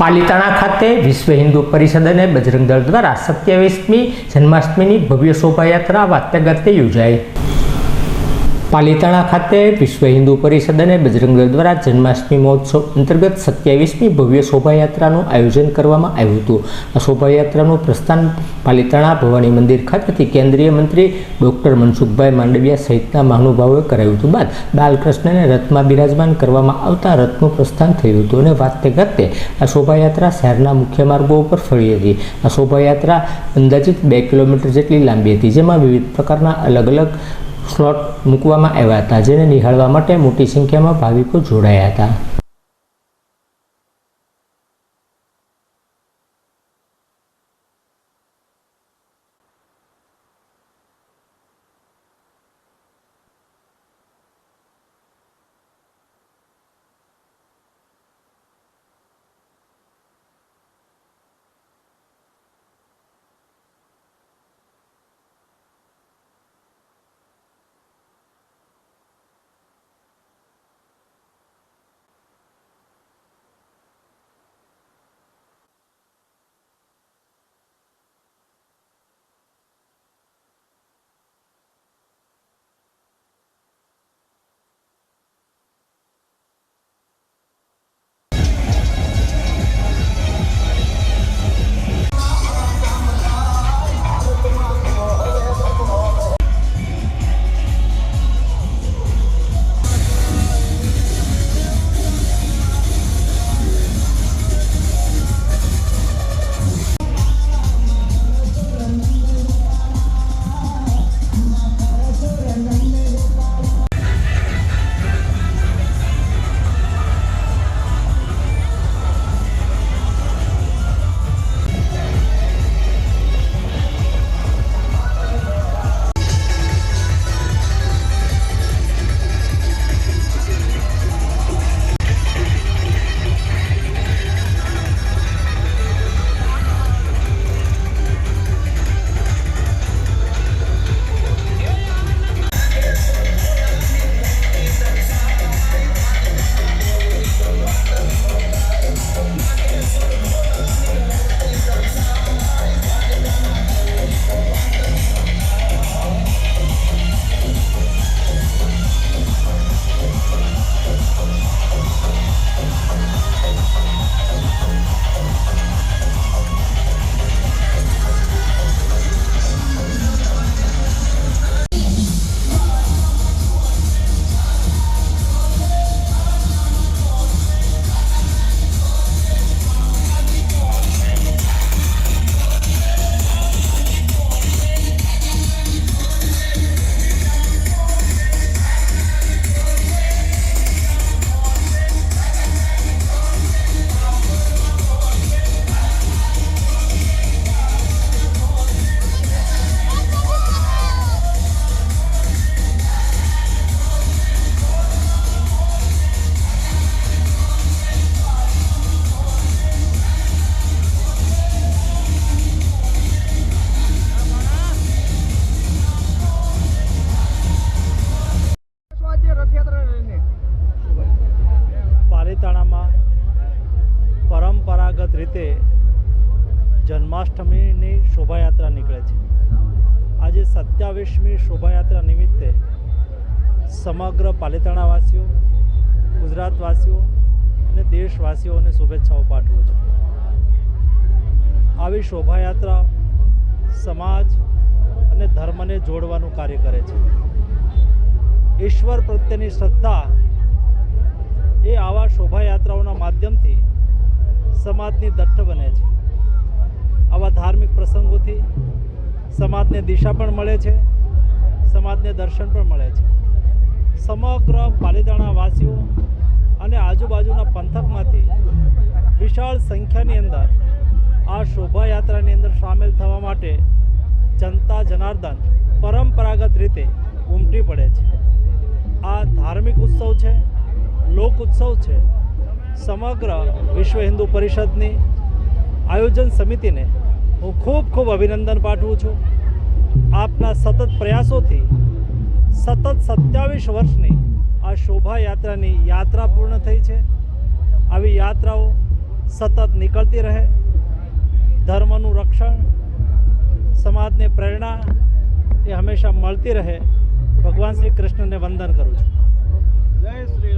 પાલિતાણા ખાતે વિશ્વ હિન્દુ પરિષદ અને બજરંગ દળ દ્વારા સત્યાવીસમી જન્માષ્ટમીની ભવ્ય શોભાયાત્રા વાત્યગતે યોજાઈ. પાલિતાણા ખાતે વિશ્વ હિન્દુ પરિષદ અને બજરંગ દળ દ્વારા જન્માષ્ટમી મહોત્સવ અંતર્ગત સત્યાવીસમી ભવ્ય શોભાયાત્રાનું આયોજન કરવામાં આવ્યું હતું. આ શોભાયાત્રાનું પ્રસ્થાન પાલિતાણા ભવાની મંદિર ખાતેથી કેન્દ્રીય મંત્રી ડૉક્ટર મનસુખભાઈ માંડવિયા સહિતના મહાનુભાવોએ કરાયું હતું. બાદ બાલકૃષ્ણને રથમાં બિરાજમાન કરવામાં આવતા રથનું પ્રસ્થાન થયું હતું અને વાતે ગાતે આ શોભાયાત્રા શહેરના મુખ્ય માર્ગો ઉપર ફરી હતી. આ શોભાયાત્રા અંદાજિત બે કિલોમીટર જેટલી લાંબી હતી, જેમાં વિવિધ પ્રકારના અલગ અલગ સ્લોટ મૂકવામાં આવ્યા હતા જેને નિહાળવા માટે મોટી સંખ્યામાં ભાવિકો જોડાયા હતા. પરંપરાગત જન્માષ્ટમીની શોભાયાત્રા નીકળે છે. આજે સત્યાવીસમી શોભાયાત્રા નિમિત્તે સમગ્ર પાલિતાણાવાસીઓ, ગુજરાતવાસીઓ અને દેશવાસીઓને શુભેચ્છાઓ પાઠવું છું. આવી શોભાયાત્રા સમાજ અને ધર્મને જોડવાનું કાર્ય કરે છે. ઈશ્વર પ્રત્યેની શ્રદ્ધા એ આવા શોભાયાત્રાઓના સમાજની દટ્ટ બને છે. આવા ધાર્મિક પ્રસંગોથી સમાજને દિશા પણ મળે છે, સમાજને દર્શન પણ મળે છે. સમગ્ર પાલીતાણા વાસીઓ અને આજુબાજુના પંથકમાંથી વિશાળ સંખ્યાની અંદર આ શોભાયાત્રાની અંદર સામેલ થવા માટે જનતા જનાર્દન પરંપરાગત રીતે ઉમટી પડે છે. આ ધાર્મિક ઉત્સવ છે, લોક ઉત્સવ છે સમગ્ર વિશ્વ હિન્દુ પરિષદની આયોજન સમિતિને હું ખૂબ ખૂબ અભિનંદન પાઠવું છું. આપના સતત પ્રયાસોથી સતત સત્યાવીસ વર્ષની આ શોભાયાત્રાની યાત્રા પૂર્ણ થઈ છે. આવી યાત્રાઓ સતત નીકળતી રહે. ધર્મનું રક્ષણ, સમાજને પ્રેરણા એ હંમેશા મળતી રહે. ભગવાન શ્રી કૃષ્ણને વંદન કરું છું. જય શ્રી